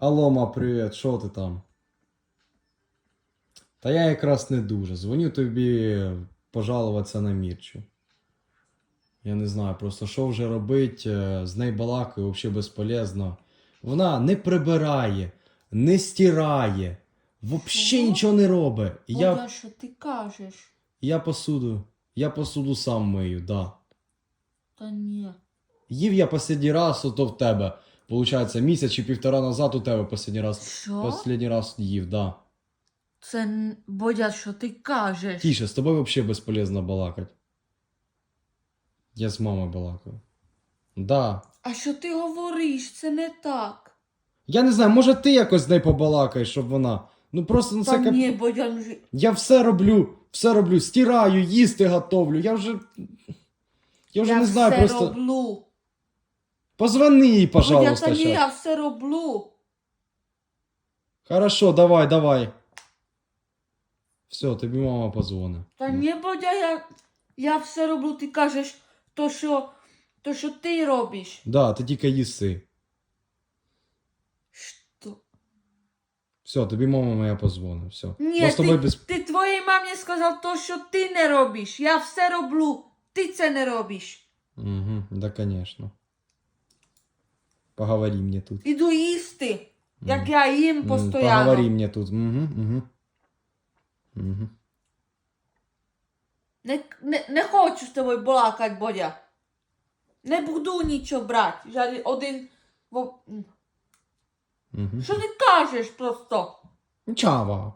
Алло, ма, привіт, що ти там? Та я якраз не дуже. Дзвоню тобі пожалуватися на Мірчу. Я не знаю, просто що вже робить, е, з нею балакаю, взагалі безполезно. Вона не прибирає, не стирає, взагалі нічого не робить. Я, Бодя, що ти кажеш? я посуду, я посуду сам мию, да. Та ні. Їв я останній раз, ото в тебе. Получається, місяць чи півтора назад у тебе останній раз. Що? Останній раз їв, да. Це н- Бодя, що ти кажеш? Тише, з тобою взагалі безполезно балакать. Я з мамою балакаю. Да. А що ти говориш? Це не так. Я не знаю, може ти якось з нею побалакаєш, щоб вона. Ну просто ну, Та це кап... ні, Бодя, ну ж- Я все роблю, все роблю, стираю, їсти готовлю. Я вже. Я вже я не знаю, все просто. роблю. Позвони Бодя, пожалуйста, та ні, я все роблю. Хорошо, давай, давай. Все, тобі мама позвонить. Та ні, Бодя, я, я все роблю. Ти кажеш, то що, то, що ти робиш. Да, ти тільки їси. Що? Все, тобі мама моя позвонить. Все. Ні, Ми тобою ти, без... ти твоїй мамі сказав то, що ти не робиш. Я все роблю. Ти це не робиш. Угу, да, конечно. Поговори мне тут. Іду їсти, як я їм М, постійно. Поговори мне тут. Угу, угу. Угу. Не, не, не хочу з тобою балакати, Бодя. Не буду нічого брати. Жаль, один. во-. Угу. Що ти кажеш просто? Чава.